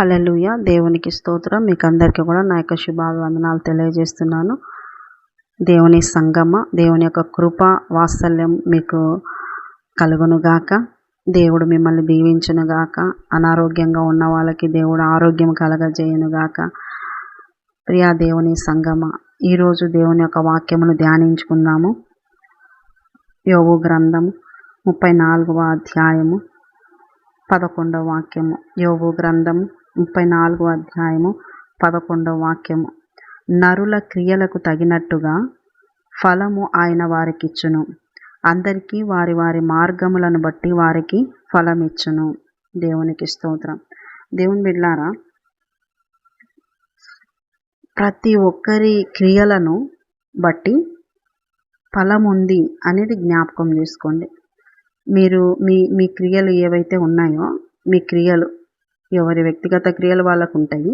హల్లెలూయ. దేవునికి స్తోత్రం. మీకు అందరికీ కూడా నా యొక్క శుభాభివందనాలు తెలియజేస్తున్నాను. దేవుని సంగమ దేవుని యొక్క కృప వాత్సల్యం మీకు కలుగునుగాక దేవుడు మిమ్మల్ని దీవించునుగాక అనారోగ్యంగా ఉన్న వాళ్ళకి దేవుడు ఆరోగ్యం కలగజేయునుగాక ప్రియా దేవుని సంగమ ఈరోజు దేవుని యొక్క వాక్యమును ధ్యానించుకుందాము. యోగు గ్రంథం ముప్పై నాలుగవ అధ్యాయము పదకొండవ వాక్యము. యోగు గ్రంథం ముప్పై నాలుగు అధ్యాయము పదకొండవ వాక్యము. నరుల క్రియలకు తగినట్టుగా ఫలము ఆయన వారికిచ్చును. అందరికీ వారి వారి మార్గములను బట్టి వారికి ఫలమిచ్చును. దేవునికి స్తోత్రం. దేవుని బిడ్లారా ప్రతి ఒక్కరి క్రియలను బట్టి ఫలం ఉంది అనేది జ్ఞాపకం చేసుకోండి. మీరు మీ మీ క్రియలు ఏవైతే ఉన్నాయో మీ క్రియలు ఎవరి వ్యక్తిగత క్రియలు వాళ్ళకు ఉంటాయి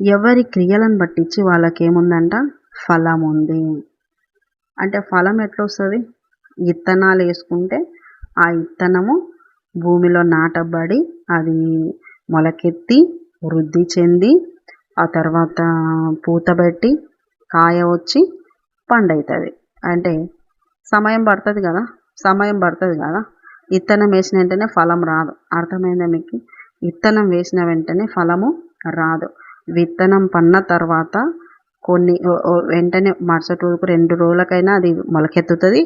ఎవరి క్రియలను పట్టించి వాళ్ళకేముందంట? ఫలం ఉంది అంటే ఫలం ఎట్లా వస్తుంది విత్తనాలు వేసుకుంటే ఆ విత్తనము భూమిలో నాటబడి అది మొలకెత్తి వృద్ధి చెంది ఆ తర్వాత పూతబెట్టి కాయ వచ్చి పండవుతుంది అంటే సమయం పడుతుంది కదా? సమయం పడుతుంది కదా? విత్తనం వేసిన వెంటనే ఫలం రాదు. అర్థమైందా మీకు? విత్తనం వేసిన వెంటనే ఫలము రాదు. విత్తనం పన్న తర్వాత కొన్ని వెంటనే మరుసటి రోజుకు రెండు రోజులకైనా అది మొలకెత్తుతుంది.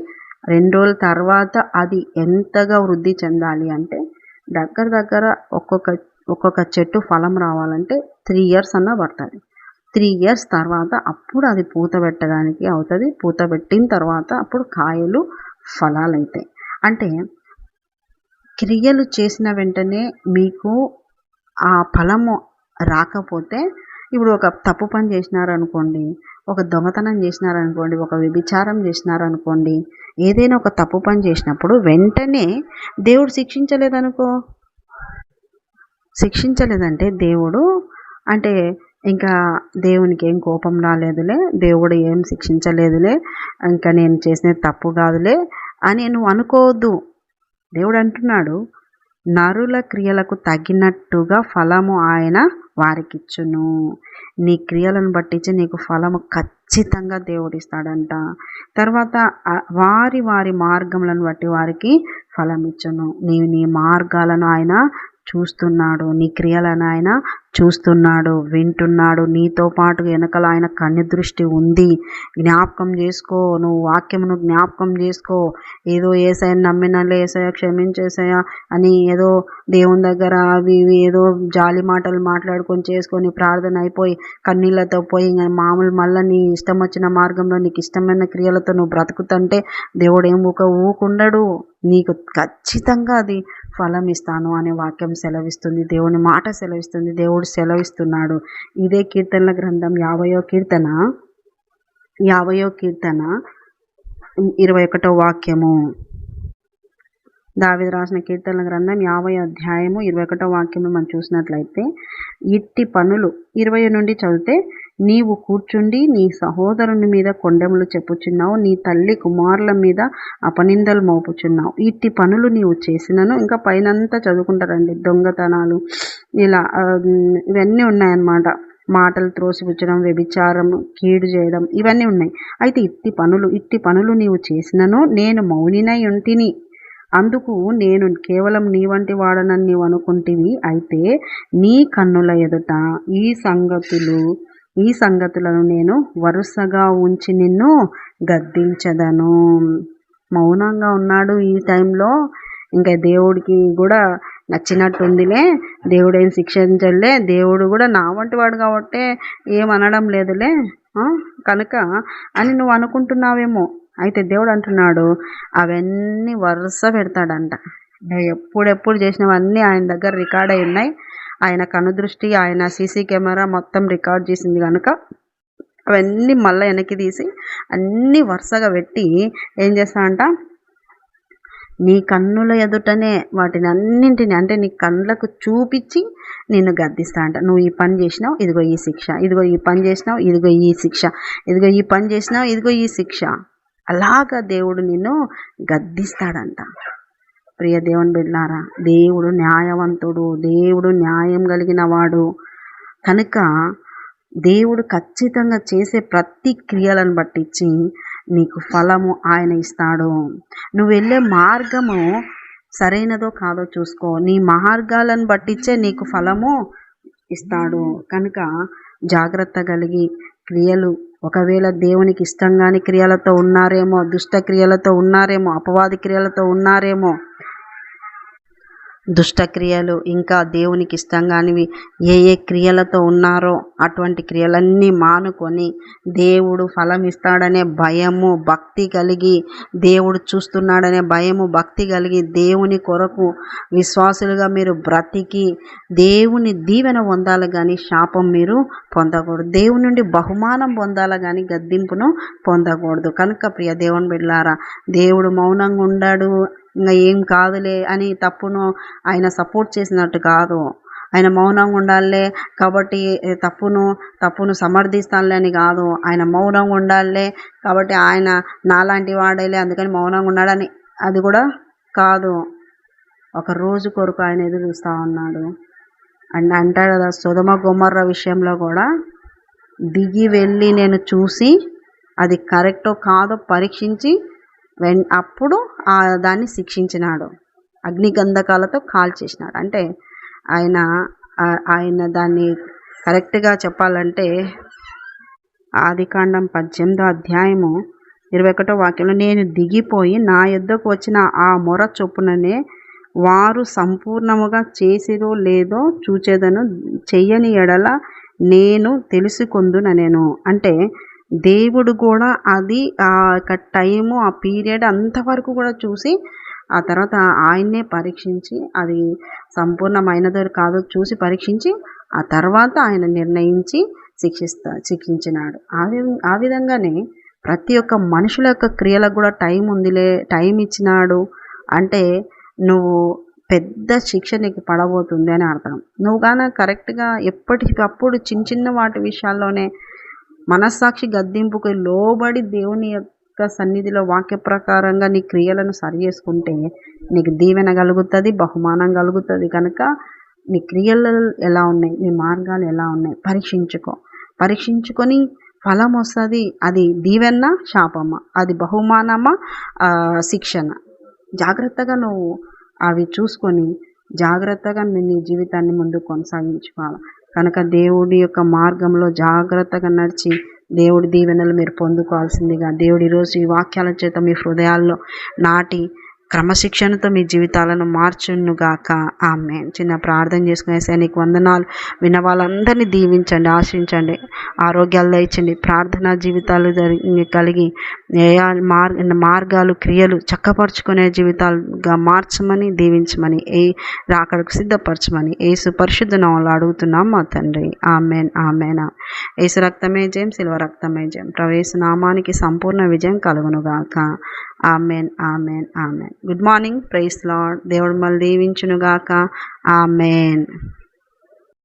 రెండు రోజుల తర్వాత అది ఎంతగా వృద్ధి చెందాలి అంటే దగ్గర దగ్గర ఒక్కొక్క ఒక్కొక్క చెట్టు ఫలం రావాలంటే త్రీ ఇయర్స్ అన్న పడుతుంది. త్రీ ఇయర్స్ తర్వాత అప్పుడు అది పూత పెట్టడానికి అవుతుంది. పూత పెట్టిన తర్వాత అప్పుడు కాయలు ఫలాలు అవుతాయి అంటే క్రియలు చేసిన వెంటనే మీకు ఆ ఫలము రాకపోతే ఇప్పుడు ఒక తప్పు పని చేసినారనుకోండి ఒక దొంగతనం చేసినారనుకోండి ఒక వ్యభిచారం చేసినారనుకోండి ఏదైనా ఒక తప్పు పని చేసినప్పుడు వెంటనే దేవుడు శిక్షించలేదనుకో? శిక్షించలేదంటే దేవుడు అంటే ఇంకా దేవునికి ఏం కోపం రాలేదులే దేవుడు ఏం శిక్షించలేదులే ఇంకా నేను చేసిన తప్పు కాదులే అని నువ్వు అనుకోవద్దు. దేవుడు అంటున్నాడు నరుల క్రియలకు తగినట్టుగా ఫలము ఆయన వారికిచ్చును. నీ క్రియలను బట్టించి నీకు ఫలము ఖచ్చితంగా దేవుడిస్తాడంట. తర్వాత వారి వారి మార్గములను బట్టి వారికి ఫలం ఇచ్చును నీ నీ మార్గాలను ఆయన చూస్తున్నాడు. నీ క్రియలను ఆయన చూస్తున్నాడు వింటున్నాడు. నీతో పాటు వెనకల ఆయన కన్ను దృష్టి ఉంది. జ్ఞాపకం చేసుకో. నువ్వు వాక్యమును జ్ఞాపకం చేసుకో. ఏదో ఏసయ నమ్మినలే ఏసయ క్షమించేసయ అని ఏదో దేవుని దగ్గర అవి ఇవి ఏదో జాలి మాటలు మాట్లాడుకొని చేసుకొని ప్రార్థన అయిపోయి కన్నీళ్ళతో పోయి మామూలు మళ్ళీ నీ ఇష్టం వచ్చిన మార్గంలో నీకు ఇష్టమైన క్రియలతో నువ్వు బ్రతుకుతుంటే దేవుడు ఏం ఊక ఊకుండడు. నీకు ఖచ్చితంగా అది ఫలం ఇస్తాను అనే వాక్యం సెలవిస్తుంది. దేవుని మాట సెలవిస్తుంది. దేవుడు సెలవిస్తున్నాడు. ఇదే కీర్తనల గ్రంథం యాభయో కీర్తన. యాభయో కీర్తన ఇరవై ఒకటో వాక్యము. దావిద రాసిన కీర్తనల గ్రంథం యాభై అధ్యాయము ఇరవై ఒకటో వాక్యము మనం చూసినట్లయితే ఇట్టి పనులు ఇరవై నుండి చదివితే నీవు కూర్చుండి నీ సహోదరుని మీద కొండెములు చెప్పుచున్నావు నీ తల్లి కుమారుల మీద అపనిందలు మోపుచున్నావు. ఇట్టి పనులు నీవు చేసినను ఇంకా పైనంతా చదువుకుంటారండి. దొంగతనాలు ఇలా ఇవన్నీ ఉన్నాయన్నమాట. మాటలు త్రోసిపుచ్చడం వ్యభిచారం కీడు చేయడం ఇవన్నీ ఉన్నాయి. అయితే ఇట్టి పనులు ఇట్టి పనులు నీవు చేసినను నేను మౌనినై ఉంటిని. అందుకు నేను కేవలం నీ వంటి వాడనని నీవు అనుకుంటివి. అయితే నీ కన్నుల ఎదుట ఈ సంగతులు ఈ సంగతులను నేను వరుసగా ఉంచి నిన్ను గద్దించదను. మౌనంగా ఉన్నాడు ఈ టైంలో. ఇంకా దేవుడికి కూడా నచ్చినట్టుందిలే. దేవుడు ఏం శిక్షించలే. దేవుడు కూడా నా వంటి వాడు కాబట్టి ఏమనడం లేదులే. కనుక అని నువ్వు అనుకుంటున్నావేమో. అయితే దేవుడు అంటున్నాడు అవన్నీ వరుస పెడతాడంట. నువ్వు ఎప్పుడెప్పుడు చేసినవన్నీ ఆయన దగ్గర రికార్డ్ అయి ఉన్నాయి. ఆయన కనుదృష్టి ఆయన సీసీ కెమెరా మొత్తం రికార్డ్ చేసింది కనుక అవన్నీ మళ్ళీ వెనక్కి తీసి అన్నీ వరుసగా పెట్టి ఏం చేస్తానంట నీ కన్నుల ఎదుటనే వాటిని అన్నింటిని అంటే నీ కళ్ళకు చూపించి నిన్ను గద్దిస్తా అంట నువ్వు ఈ పని చేసినావు ఇదిగో ఈ శిక్ష. ఇదిగో ఈ పని చేసినావు ఇదిగో ఈ శిక్ష. ఇదిగో ఈ పని చేసినావు ఇదిగో ఈ శిక్ష. అలాగా దేవుడు నిన్ను గద్దిస్తాడంట. ప్రియ దేవుని బిడ్డారా దేవుడు న్యాయవంతుడు దేవుడు న్యాయం కలిగిన వాడు. కనుక దేవుడు ఖచ్చితంగా చేసే ప్రతి క్రియలను బట్టించి నీకు ఫలము ఆయన ఇస్తాడు. నువ్వు వెళ్ళే మార్గము సరైనదో కాదో చూసుకో. నీ మార్గాలను బట్టించే నీకు ఫలము ఇస్తాడు. కనుక జాగ్రత్త కలిగి క్రియలు ఒకవేళ దేవునికి ఇష్టంగాని క్రియలతో ఉన్నారేమో దుష్ట క్రియలతో ఉన్నారేమో అపవాది క్రియలతో ఉన్నారేమో దుష్టక్రియలు ఇంకా దేవునికి ఇష్టంగానివి ఏ ఏ క్రియలతో ఉన్నారో అటువంటి క్రియలన్నీ మానుకొని దేవుడు ఫలం ఇస్తాడనే భయము భక్తి కలిగి దేవుడు చూస్తున్నాడనే భయము భక్తి కలిగి దేవుని కొరకు విశ్వాసులుగా మీరు బ్రతికి దేవుని దీవెన పొందాలి కానీ శాపం మీరు పొందకూడదు. దేవుని నుండి బహుమానం పొందాలి కానీ గద్దింపును పొందకూడదు. కనుక ప్రియ దేవుని బిడ్లారా దేవుడు మౌనంగా ఉండాడు ఇంకా ఏం కాదులే అని తప్పును ఆయన సపోర్ట్ చేసినట్టు కాదు. ఆయన మౌనంగా ఉండాలే కాబట్టి తప్పును తప్పును సమర్థిస్తానులే అని కాదు. ఆయన మౌనంగా ఉండాలే కాబట్టి ఆయన నాలాంటి వాడేలే అందుకని మౌనంగా ఉన్నాడని. అది కూడా కాదు. ఒక రోజు కొరకు ఆయన ఎదురు చూస్తూ ఉన్నాడు. అండ్ అంటాడు కదా సుధమ గుమ్మర్ర విషయంలో కూడా దిగి వెళ్ళి నేను చూసి అది కరెక్టో కాదో పరీక్షించి వెన్ అప్పుడు ఆ దాన్ని శిక్షించినాడు. అగ్నిగంధకాలతో కాల్చేసినాడు అంటే ఆయన ఆయన దాన్ని కరెక్ట్గా చెప్పాలంటే ఆదికాండం పద్దెనిమిదో అధ్యాయము ఇరవై ఒకటో వాక్యంలో నేను దిగిపోయి నా యుద్ధకు వచ్చిన ఆ మొర చొప్పుననే వారు సంపూర్ణముగా చేసిరో లేదో చూచేదను చెయ్యని ఎడల నేను తెలుసుకొందున నేను అంటే దేవుడు కూడా అది ఆ యొక్క టైము ఆ పీరియడ్ అంతవరకు కూడా చూసి ఆ తర్వాత ఆయన్నే పరీక్షించి అది సంపూర్ణమైనదో కాదో చూసి పరీక్షించి ఆ తర్వాత ఆయన నిర్ణయించి శిక్షిస్తా శిక్షించినాడు. ఆ ఆ విధంగానే ప్రతి ఒక్క మనుషుల యొక్క క్రియలకు కూడా టైం ఉందిలే టైం ఇచ్చినాడు అంటే నువ్వు పెద్ద శిక్ష నీకు పడబోతుంది అని అర్థం. నువ్వు కానీ కరెక్ట్గా ఎప్పటికప్పుడు చిన్న చిన్న వాటి విషయాల్లోనే మనస్సాక్షి గద్దింపుకు లోబడి దేవుని యొక్క సన్నిధిలో వాక్య ప్రకారంగా నీ క్రియలను సరి చేసుకుంటే నీకు దీవెన కలుగుతుంది బహుమానం కలుగుతుంది. కనుక నీ క్రియలు ఎలా ఉన్నాయి నీ మార్గాలు ఎలా ఉన్నాయి పరీక్షించుకో. పరీక్షించుకొని ఫలం వస్తుంది అది దీవెన్న శాపమ్మ అది బహుమానమా? శిక్షణ జాగ్రత్తగా నువ్వు అవి చూసుకొని జాగ్రత్తగా నీ జీవితాన్ని ముందు కొనసాగించుకోవాలి? కనుక దేవుడి యొక్క మార్గంలో జాగ్రత్తగా నడిచి దేవుడి దీవెనలు మీరు పొందుకోవాల్సిందిగా దేవుడు ఈరోజు ఈ వాక్యాల చేత మీ హృదయాల్లో నాటి క్రమశిక్షణతో మీ జీవితాలను మార్చునుగాక. ఆమె చిన్న ప్రార్థన చేసుకునేసే నీకు వందనాలు. విన్న వాళ్ళందరినీ దీవించండి ఆశించండి. ఆరోగ్యాలు దయచండి ప్రార్థనా జీవితాలు కలిగి మార్గాలు క్రియలు చక్కపరుచుకునే జీవితాలుగా మార్చమని దీవించమని ఏ రాకడకు సిద్ధపరచమని ఏసు సుపరిశుద్ధ నవలు అడుగుతున్నాం మా తండ్రి. ఆమెన్ ఆమెనా. ఏసు రక్తమే జయం శిల్వ రక్తమే జయం. ప్రవేశ నామానికి సంపూర్ణ విజయం కలుగునుగాక. Amen amen amen good morning praise Lord దేవుడు మళ్ళీ దీవించునుగాక ఆమెన్